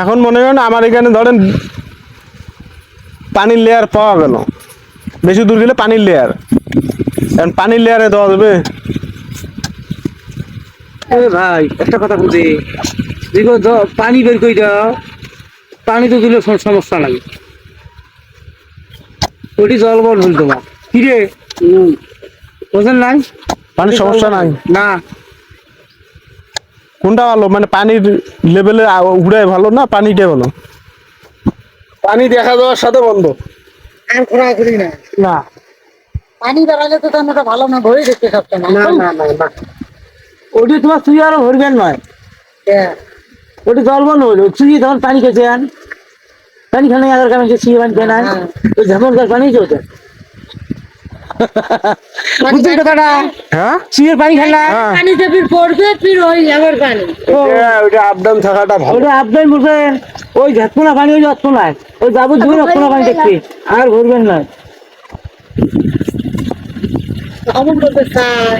এখন মনে করেন আমার এখানে ধরেন পানির লেয়ার পাওয়া গেল। বেশি দূর গেলে পানির লেয়ার এখন পানির লেয়ারে দেওয়া যাবে। ভাই একটা কথা বুঝি দেখো পানি বের করে দাও পানি তো দিলে সমস্যা লাগে ওটি জল বল হল তোমার। কিরে বোঝেন নাই? পানির সমস্যা নাই। না। কোনটা ভালো? মানে পানির লেভেলে উড়াই ভালো না পানিটাই ভালো? পানি দেখা যাওয়ার সাথে বন্ধ। ঘোরাঘুরি না। না। পানি তো তেমন একটা ভালো না ভরে দেখতে সবটা না না না না। না ওটি তোমার তুই আরও ভরবেন নয়? হ্যাঁ। ওটি হলো তুই তখন পানি আন। পানি খানে আগার কারণে পানি খেয়ে হ্যাঁ। পানি চলছে। বুঝলি কথাটা? হ্যাঁ? সিয়ের পানি খেলা? হ্যাঁ। পানিতে পড়বে ফির ওই আবার পানি। আপ থাকাটা ভালো। ওটা ওই পানি ওই ওই যাব দুই পানি দেখতে আর ঘুরবেন না। অমন করতে চায়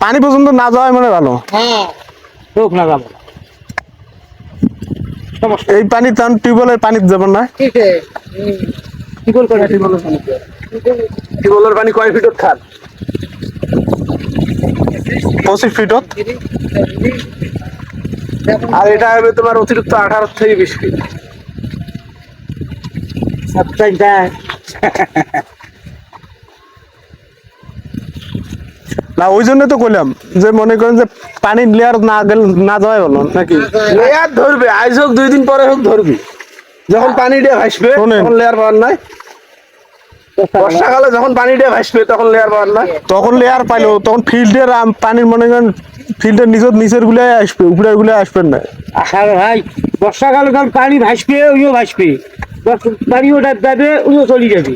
পানি পর্যন্ত না যাওয়াই মানে ভালো। হ্যাঁ। চোখ না যাব। এই পানি তার টিউবওয়েলের পানি যাবেন না। টিউবওয়েলের পানি কয় ফিটত খান? পঁচিশ ফিটত আর এটা হবে তোমার অতিরিক্ত আঠারো থেকে বিশ ফিট। না ওই জন্য তো কইলাম যে মনে করেন যে পানির লেয়ার না গেলে না যাওয়াই ভালো নাকি? লেয়ার ধরবে আজ হোক দুই দিন পরে হোক ধরবি। যখন পানি দিয়ে ভাসবে। তখন লেয়ার পাওয়ার নাই। বর্ষাকালে। যখন পানি দিয়ে ভাসবে তখন লেয়ার পাওয়ার নাই। তখন লেয়ার পাইলো তখন ফিল্ডের পানির মনে করেন ফিল্ডের নিজের নিচের গুলাই আসবে উপরের গুলাই আসবেন না। আর ভাই বর্ষাকালে যখন পানি ভাসবে ওইও ভাসবে। পানি ওটা যাবে ওইও চলে যাবে।